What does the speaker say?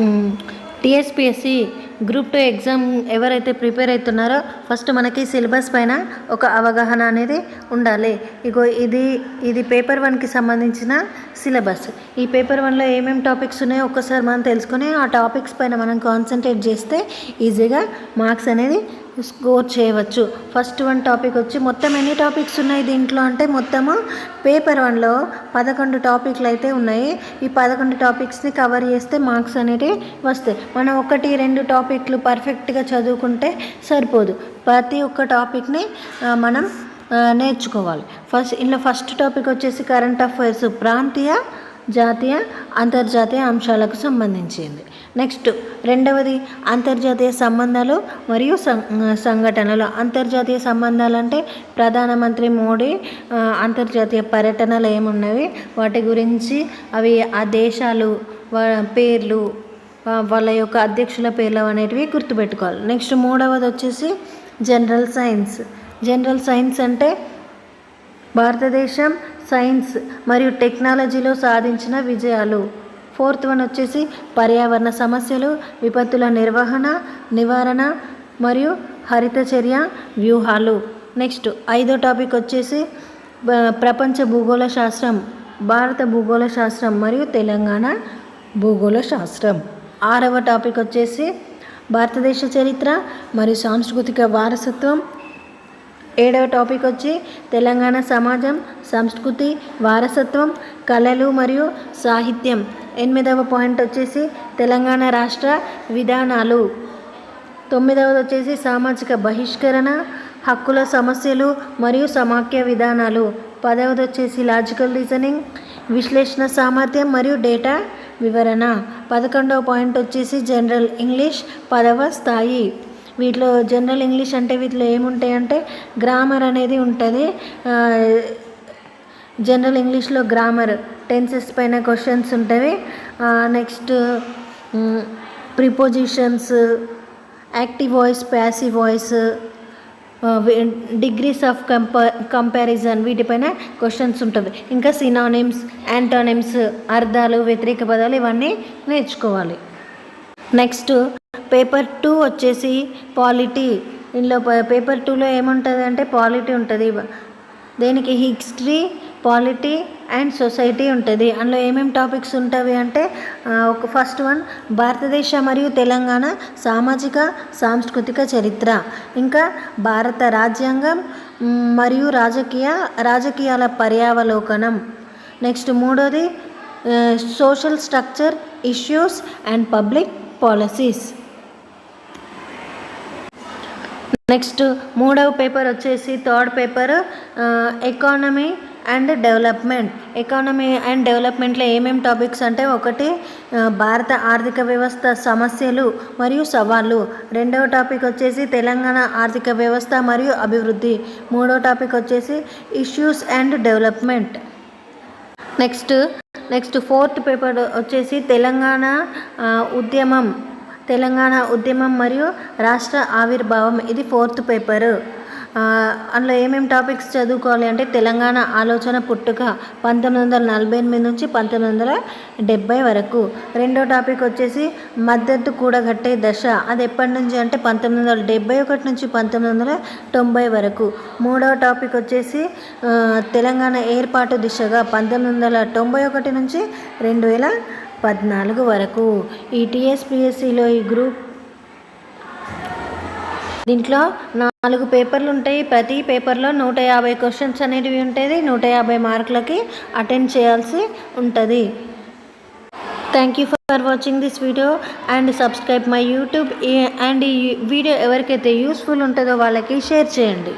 TSPSC P group two exam ఎవరైతే prepare అవుతున్నారో first మనకి సిలబస్ పైన ఒక అవగాహన అనేది ఉండాలి. ఇగో ఇది ఇది పేపర్ వన్కి సంబంధించిన సిలబస్. ఈ పేపర్ వన్లో ఏమేమి టాపిక్స్ ఉన్నాయో ఒక్కసారి మనం తెలుసుకొని ఆ టాపిక్స్ పైన మనం కాన్సన్ట్రేట్ చేస్తే ఈజీగా మార్క్స్ అనేది స్కోర్ చేయవచ్చు. ఫస్ట్ వన్ టాపిక్ వచ్చి మొత్తం ఎన్ని టాపిక్స్ ఉన్నాయి దీంట్లో అంటే మొత్తము పేపర్ వన్లో పదకొండు టాపిక్లు అయితే ఉన్నాయి. ఈ పదకొండు టాపిక్స్ని కవర్ చేస్తే మార్క్స్ అనేటివి వస్తాయి. మనం ఒకటి రెండు టాపిక్లు పర్ఫెక్ట్గా చదువుకుంటే సరిపోదు. ప్రతి ఒక్క టాపిక్ని మనం నేర్చుకోవాలి. ఫస్ట్ ఇందులో ఫస్ట్ టాపిక్ వచ్చేసి కరెంట్ అఫైర్స్. ప్రాంతీయ జాతీయ అంతర్జాతీయ అంశాలకు సంబంధించింది. నెక్స్ట్ రెండవది అంతర్జాతీయ సంబంధాలు మరియు సం- సంఘటనలు. అంతర్జాతీయ సంబంధాలు అంటే ప్రధానమంత్రి మోడీ అంతర్జాతీయ పర్యటనలు ఏమున్నవి? వాటి గురించి అవి ఆ దేశాలు వా- పేర్లు వాళ్ళ యొక్క అధ్యక్షుల పేర్లు అనేటివి గుర్తుపెట్టుకోవాలి. నెక్స్ట్ మూడవది వచ్చేసి జనరల్ సైన్స్. జనరల్ సైన్స్ అంటే భారతదేశం సైన్స్ మరియు టెక్నాలజీలో సాధించిన విజయాలు. ఫోర్త్ వన్ వచ్చేసి పర్యావరణ సమస్యలు విపత్తుల నిర్వహణ నివారణ మరియు హరిత చర్య వ్యూహాలు. నెక్స్ట్ ఐదో టాపిక్ వచ్చేసి ప్రపంచ భూగోళ శాస్త్రం భారత భూగోళ శాస్త్రం మరియు తెలంగాణ భూగోళ శాస్త్రం. ఆరవ టాపిక్ వచ్చేసి భారతదేశ చరిత్ర మరియు సాంస్కృతిక వారసత్వం. ఏడవ టాపిక్ వచ్చి తెలంగాణ సమాజం సంస్కృతి వారసత్వం కళలు మరియు సాహిత్యం. ఎనిమిదవ పాయింట్ వచ్చేసి తెలంగాణ రాష్ట్ర విధానాలు. తొమ్మిదవది వచ్చేసి సామాజిక బహిష్కరణ హక్కుల సమస్యలు మరియు సమాఖ్య విధానాలు. పదవది వచ్చేసి లాజికల్ రీజనింగ్ విశ్లేషణ సామర్థ్యం మరియు డేటా వివరణ. పదకొండవ పాయింట్ వచ్చేసి జనరల్ ఇంగ్లీష్ పదవ స్థాయి. వీటిలో జనరల్ ఇంగ్లీష్ అంటే వీటిలో ఏముంటాయంటే గ్రామర్ అనేది ఉంటుంది. జనరల్ ఇంగ్లీష్లో గ్రామర్ టెన్సెస్ పైన క్వశ్చన్స్ ఉంటాయి next prepositions active voice passive voice degrees of కంపా comparison వీటిపైన క్వశ్చన్స్ ఉంటుంది ఇంకా సినానిమ్స్ యాంటోనిమ్స్ అర్థాలు వ్యతిరేక పదాలు ఇవన్నీ నేర్చుకోవాలి. నెక్స్ట్ పేపర్ టూ వచ్చేసి పాలిటీ ఇందులో పేపర్ టూలో ఏముంటుంది అంటే పాలిటీ ఉంటుంది. దేనికి? హిస్టరీ పాలిటీ అండ్ సొసైటీ ఉంటుంది. అందులో ఏమేమి టాపిక్స్ ఉంటాయి అంటే ఒక ఫస్ట్ వన్ భారతదేశ మరియు తెలంగాణ సామాజిక సాంస్కృతిక చరిత్ర. ఇంకా భారత రాజ్యాంగం మరియు రాజకీయ రాజకీయాల పర్యావలోకనం. నెక్స్ట్ మూడోది social structure issues and public policies. Next మూడవ పేపర్ వచ్చేసి third paper economy and development. Economy and డెవలప్మెంట్లో ఏమేమి టాపిక్స్ అంటే ఒకటి భారత ఆర్థిక వ్యవస్థ సమస్యలు మరియు సవాళ్ళు. రెండవ టాపిక్ వచ్చేసి తెలంగాణ ఆర్థిక వ్యవస్థ మరియు అభివృద్ధి. మూడవ టాపిక్ వచ్చేసి issues and development next next fourth paper వచ్చేసి తెలంగాణ ఉద్యమం. తెలంగాణ ఉద్యమం మరియు రాష్ట్ర ఆవిర్భావం. ఇది ఫోర్త్ పేపరు అందులో ఏమేమి టాపిక్స్ చదువుకోవాలి అంటే తెలంగాణ ఆలోచన పుట్టుక పంతొమ్మిది వందల నలభై ఎనిమిది నుంచి పంతొమ్మిది వందల డెబ్బై వరకు. రెండో టాపిక్ వచ్చేసి మద్దతు కూడగట్టే దశ. అది ఎప్పటి నుంచి అంటే పంతొమ్మిది వందల డెబ్బై ఒకటి నుంచి పంతొమ్మిది వందల తొంభై వరకు. మూడవ టాపిక్ వచ్చేసి తెలంగాణ ఏర్పాటు దిశగా పంతొమ్మిది వందల తొంభై ఒకటి నుంచి రెండు వేల పద్నాలుగు వరకు. ఈ టీఎస్పిఎస్సిలో ఈ గ్రూప్ దీంట్లో నాలుగు పేపర్లు ఉంటాయి ప్రతి పేపర్లో నూట యాభై క్వశ్చన్స్ అనేటివి ఉంటుంది నూట యాభై మార్కులకి అటెండ్ చేయాల్సి ఉంటుంది. Thank you for watching this video and subscribe my YouTube and ఈ వీడియో ఎవరికైతే యూస్ఫుల్ ఉంటుందో వాళ్ళకి షేర్ చేయండి.